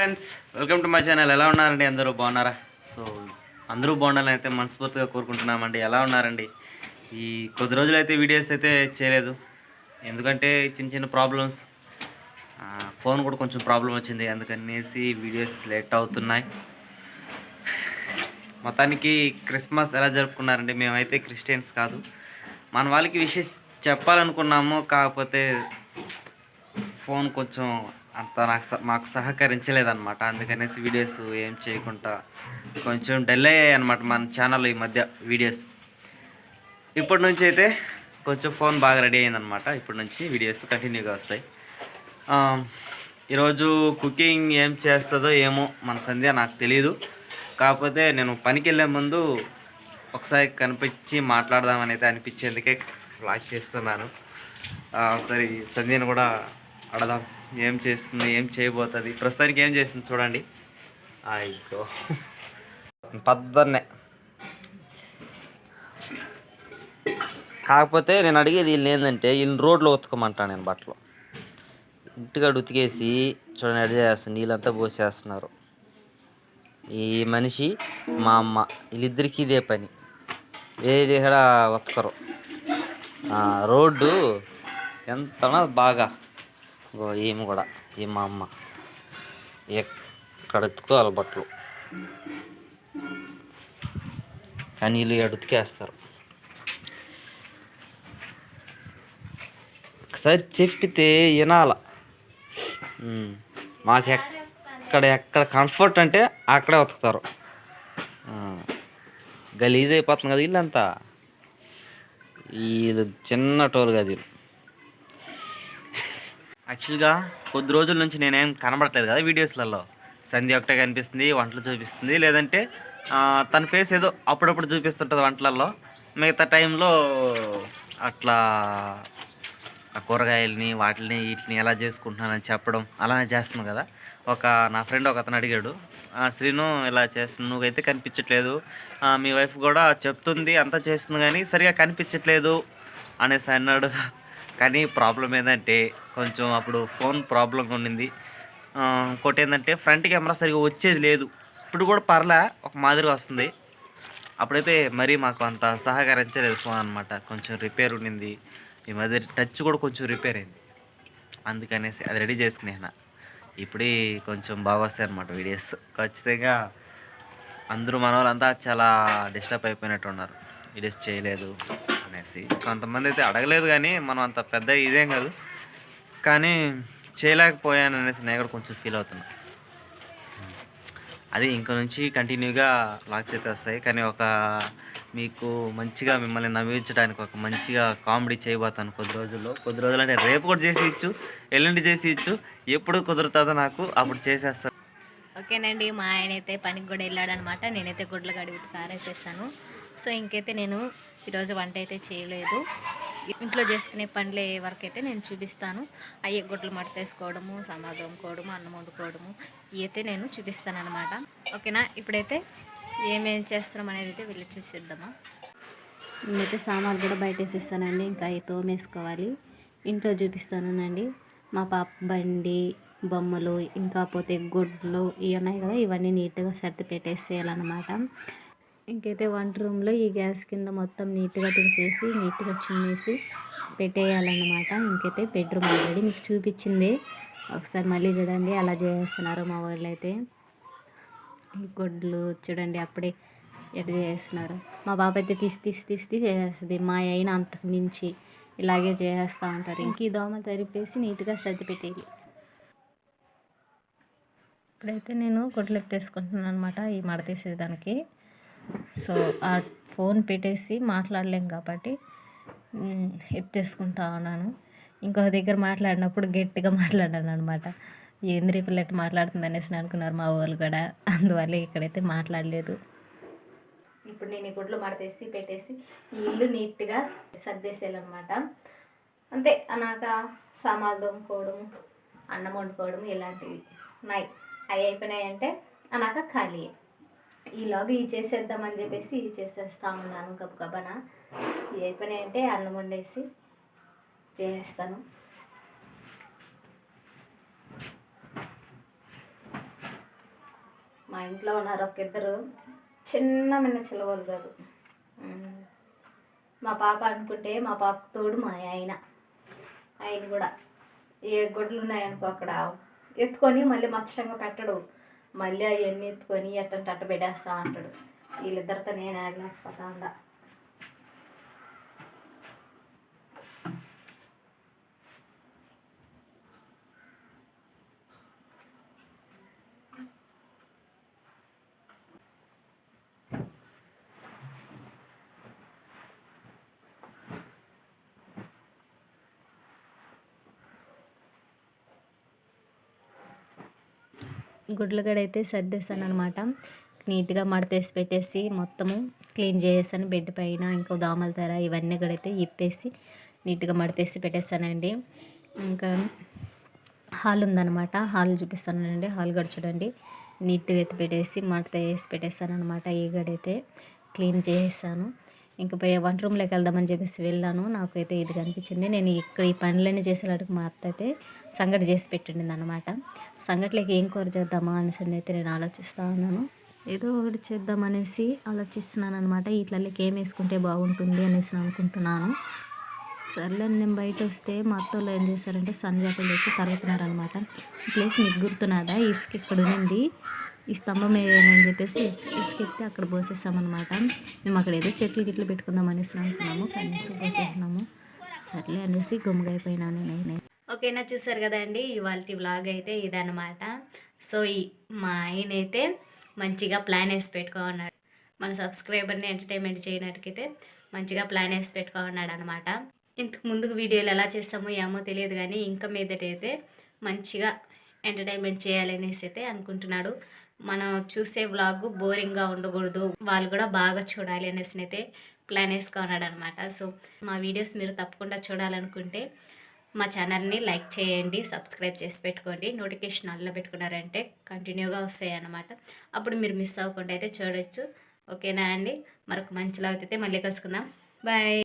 Friends welcome to my channel ఎలా ఉన్నారండి అందరూ? బాగున్నారా? సో అందరూ బాగుండాలని అయితే మనస్ఫూర్తిగా కోరుకుంటున్నామండి. ఎలా ఉన్నారండి? ఈ కొద్ది రోజులు అయితే వీడియోస్ అయితే చేయలేదు. ఎందుకంటే చిన్న చిన్న ప్రాబ్లమ్స్ ఫోన్ కూడా కొంచెం ప్రాబ్లం వచ్చింది. అందుకనేసి వీడియోస్ లేట్ అవుతున్నాయి. మొత్తానికి క్రిస్మస్ ఎలా జరుపుకున్నారండి? మేమైతే క్రిస్టియన్స్ కాదు. మన వాళ్ళకి విషయం చెప్పాలనుకున్నాము. కాకపోతే ఫోన్ కొంచెం అంత నాకు మాకు సహకరించలేదన్నమాట. అందుకనేసి వీడియోస్ ఏం చేయకుండా కొంచెం డల్ అయ్యాయి అనమాట మన ఛానల్ ఈ మధ్య వీడియోస్. ఇప్పటి నుంచి అయితే కొంచెం ఫోన్ బాగా రెడీ అయిందనమాట ఇప్పటి నుంచి వీడియోస్ కంటిన్యూగా వస్తాయి. ఈరోజు కుకింగ్ ఏం చేస్తుందో ఏమో మన సంధ్య నాకు తెలియదు కాకపోతే నేను పనికి వెళ్ళే ముందు ఒకసారి కనిపించి మాట్లాడదామని అయితే అనిపించేందుకే బ్లాక్ చేస్తున్నాను. ఒకసారి సంధ్యను కూడా అడదాం. ఏం చేస్తుంది ఏం చేయబోతుంది? ప్రస్తుతానికి ఏం చేస్తుంది చూడండి. అయ్యో. పద్దన్నే. కాకపోతే నేను అడిగేది వీళ్ళు ఏంటంటే వీళ్ళని రోడ్లో ఉతకమంటాను నేను బట్టలు. ఇంటికాడ ఉతికేసి చూడండి అడిచేస్తాను చేస్తుంది నీళ్ళంతా పోసేస్తున్నారు. ఈ మనిషి మా అమ్మ వీళ్ళిద్దరికీ ఇదే పని. ఏది కూడా ఉతకరు. రోడ్డు ఎంత బాగా. ఈమె కూడా ఈ మా అమ్మ. ఎక్కడ ఉతుకోవాలి బట్టలు. కానీ వీళ్ళు ఎడుతుకేస్తారు ఒకసారి చెప్పితే వినాల. మాకు ఎక్కడ ఎక్కడ కంఫర్ట్ అంటే అక్కడే ఉతుకుతారు. గలీజ్ అయిపోతుంది కదా వీళ్ళంతా వీళ్ళు చిన్న టోలు కదా వీళ్ళు. యాక్చువల్గా కొద్ది రోజుల నుంచి నేనేం కనబడట్లేదు కదా వీడియోస్లలో. సంధ్య ఒకటే కనిపిస్తుంది వంటలు చూపిస్తుంది. లేదంటే తన ఫేస్ ఏదో అప్పుడప్పుడు చూపిస్తుంటుంది వంటలలో. మిగతా టైంలో అట్లా ఆ కూరగాయలని వాటిని వీటిని ఎలా చేసుకుంటున్నానని చెప్పడం అలానే చేస్తున్నాను కదా. ఒక నా ఫ్రెండ్ ఒక అతను అడిగాడు "ఆ, శ్రీను ఇలా చేస్తున్నావు నువ్వైతే కనిపించట్లేదు. మీ వైఫ్ కూడా చెప్తుంది అంతా చేస్తుంది కానీ సరిగా కనిపించట్లేదు. అనేసి అన్నాడు. కానీ ప్రాబ్లం ఏంటంటే కొంచెం అప్పుడు ఫోన్ ప్రాబ్లంగా ఉండింది. ఇంకోటి ఏంటంటే ఫ్రంట్ కెమెరా సరిగా వచ్చేది లేదు. ఇప్పుడు కూడా పర్లే ఒక మాదిరిగా వస్తుంది. అప్పుడైతే మరీ మాకు అంత సహకరించలేదు ఫోన్ అనమాట కొంచెం రిపేర్ ఉండింది. ఈ మధ్య టచ్ కూడా కొంచెం రిపేర్ అయింది. అందుకనేసి అది రెడీ చేసుకునేనా ఇప్పుడే కొంచెం బాగా వస్తాయి అనమాట వీడియోస్ ఖచ్చితంగా అందరూ మన వాళ్ళంతా చాలా డిస్టర్బ్ అయిపోయినట్టు ఉన్నారు వీడియోస్ చేయలేదు. అనేసి. కొంతమంది అయితే అడగలేదు కానీ మనం అంత పెద్ద ఇదేం కాదు. కానీ చేయలేకపోయాను అనేసి నేను కూడా కొంచెం ఫీల్ అవుతున్నా. అది ఇంక నుంచి కంటిన్యూగా లాక్స్ అయితే వస్తాయి కానీ ఒక మీకు మంచిగా మిమ్మల్ని నవ్వించడానికి ఒక మంచిగా కామెడీ చేయబోతాను కొద్ది రోజుల్లో. కొద్ది రోజులు అంటే రేపు కూడా చేసి ఇచ్చు ఎల్లుండి చేసి ఇచ్చు. ఎప్పుడు కుదురుతుందో నాకు అప్పుడు చేసేస్తాను ఓకేనండి మా ఆయన అయితే పనికి కూడా వెళ్ళాడనమాట. నేనైతే గుడ్లు కడిగి కారేసేసాను. సో ఇంకైతే నేను ఈరోజు వంట అయితే చేయలేదు. ఇంట్లో చేసుకునే పనులే వరకు అయితే నేను చూపిస్తాను. అయ్యే గుడ్లు మడతేసుకోవడము వేసుకోవడము సమాధంకోవడము అన్నం వండుకోవడము ఇవైతే నేను చూపిస్తాను అనమాట ఓకేనా? ఇప్పుడైతే ఏమేమి చేస్తున్నాం అనేది అయితే వెళ్ళి చూసిద్దామా? నేనైతే సామాన్లు కూడా బయట వేసేస్తానండి. ఇంకా అవి తోమేసుకోవాలి. ఇంట్లో చూపిస్తానండి మా పాప బండి బొమ్మలు ఇంకా పోతే గుడ్లు ఇవి ఉన్నాయి కదా ఇవన్నీ నీట్గా సర్ది పెట్టేసేయాలన్నమాట. ఇంకైతే వంట రూమ్లో ఈ గ్యాస్ కింద మొత్తం నీట్గా తీసేసి నీట్గా చిమ్మేసి పెట్టేయాలన్నమాట. ఇంకైతే బెడ్రూమ్ ఆల్రెడీ మీకు చూపించింది. ఒకసారి మళ్ళీ చూడండి అలా చేస్తున్నారు మా వాళ్ళు అయితే ఈ గుడ్లు చూడండి అప్పుడే ఎటు చేస్తున్నారు. మా బాబు అయితే తీసి తీసి తీసి చేసేస్తుంది. మా అయిన అంతకు మించి ఇలాగే చేస్తూ ఉంటారు. ఇంక ఈ దోమ తరిపేసి నీట్గా సర్ది పెట్టేది ఇప్పుడైతే నేను గుడ్లు ఎత్తేసుకుంటున్నాను అనమాట ఈ మడ తీసేదానికి సో ఆ ఫోన్ పెట్టేసి మాట్లాడలేం కాబట్టి ఎత్తేసుకుంటా ఉన్నాను. ఇంకొక దగ్గర మాట్లాడినప్పుడు గట్టిగా మాట్లాడాను అనమాట ఏంద్రి పిల్లట్ మాట్లాడుతుంది? అనేసి అనుకున్నారు మా వాళ్ళు కూడా. అందువల్ల ఇక్కడైతే మాట్లాడలేదు. ఇప్పుడు నేను ఈ గుడ్లు మడతేసి పెట్టేసి ఈ ఇల్లు నీట్గా సర్దేసేయాలన్నమాట. అంతే అన్నాక సామాన్లు తోముకోవడం అన్నం వండుకోవడం ఇలాంటివి. ఉన్నాయి అవి అయిపోయినాయంటే అన్నాక ఖాళీ ఈలాగా ఇవి చేసేద్దామని చెప్పేసి ఇవి చేసేస్తా ఉన్నాను గబగబన ఇవి అయిపోయినాయంటే అన్నం వండేసి చేసేస్తాను. మా ఇంట్లో ఉన్నారు ఒక ఇద్దరు. చిన్న మిన్న చిలవలు కాదు. మా పాప అనుకుంటే మా పాపకు తోడు మా ఆయన. ఆయన కూడా. ఏ గొడ్లు ఉన్నాయనుకో అక్కడ ఎత్తుకొని మళ్ళీ మచ్చటంగా పెట్టడు. మళ్ళీ అవన్నీ ఎత్తుకొని ఎట్టంటే అట్ట పెట్టేస్తా అంటాడు. వీళ్ళిద్దరితో నేను ఆగలేకపోతా ఉండ గుడ్లగడ అయితే సర్దేశాను అనమాట నీట్గా మడతేసి పెట్టేసి మొత్తము క్లీన్ చేసేసాను. బెడ్ పైన ఇంకో దోమల తెర ఇవన్నీ కూడా అయితే ఇప్పేసి నీట్గా మడతేసి పెట్టేస్తానండి ఇంకా హాల్ ఉందన్నమాట. హాల్ చూపిస్తానండి. హాల్ కూడా చూడండి నీట్గా ఎత్తి పెట్టేసి మడత వేసి పెట్టేస్తాను అనమాట ఈ గడైతే క్లీన్ చేసేసాను. ఇంకా పోయి వంట రూమ్లోకి వెళ్దామని చెప్పేసి వెళ్ళాను. నాకైతే ఇది కనిపించింది. నేను ఇక్కడ ఈ పనులన్నీ చేసేలాంటికి మా అత్త అయితే సంగటి చేసి పెట్టిండింది అనమాట సంగట్లోకి ఏం కూర చేద్దామా అనేసి అయితే నేను ఆలోచిస్తా ఉన్నాను. ఏదో ఒకటి చేద్దామనేసి ఆలోచిస్తున్నాను అనమాట వీటిలోకి ఏం వేసుకుంటే బాగుంటుంది అనేసి అనుకుంటున్నాను. సర్లే నేను బయట వస్తే మా అత్తోళ్ళు ఏం చేశారంటే సన్నజాతలు తెచ్చి తరుగుతున్నారనమాట ప్లేస్ మీకు గుర్తున్నదా? ఇసుక ఇక్కడ ఉంది ఈ స్తంభం అని చెప్పేసి ఇస్- అక్కడ పోసేస్తామన్నమాట మేము అక్కడ ఏదో చెట్లు గిట్లు పెట్టుకుందాం అనేసి అనుకున్నాము కనీసం పోసేసినాము సర్లే అనేసి గుమ్మగైపోయినా నేను ఓకేనా చూసారు కదండి ఇవాళ వ్లాగ్ అయితే ఇదన్నమాట. సో ఈ మా ఆయన అయితే మంచిగా ప్లాన్ వేసి పెట్టుకున్నాడు మన సబ్స్క్రైబర్ని ఎంటర్టైన్మెంట్ చేయనట్టుకైతే మంచిగా ప్లాన్ వేసి పెట్టుకున్నాడు అనమాట ఇంతకు ముందుకు వీడియోలు ఎలా చేస్తామో ఏమో తెలియదు కానీ ఇంకా మీదటైతే మంచిగా ఎంటర్టైన్మెంట్ చేయాలనేసి అయితే అనుకుంటున్నాడు. మనం చూసే వ్లాగ్ బోరింగ్గా ఉండకూడదు. వాళ్ళు కూడా బాగా చూడాలి అనేసి అయితే ప్లాన్ వేసుకున్నాడు అనమాట సో మా వీడియోస్ మీరు తప్పకుండా చూడాలనుకుంటే మా ఛానల్ని లైక్ చేయండి సబ్స్క్రైబ్ చేసి పెట్టుకోండి. నోటిఫికేషన్ అల్లో పెట్టుకున్నారంటే కంటిన్యూగా వస్తాయి అన్నమాట. అప్పుడు మీరు మిస్ అవ్వకుండా అయితే చూడొచ్చు. ఓకేనా అండి? మరొక మంచి లాగ్ అయితే మళ్ళీ కలుసుకుందాం. బాయ్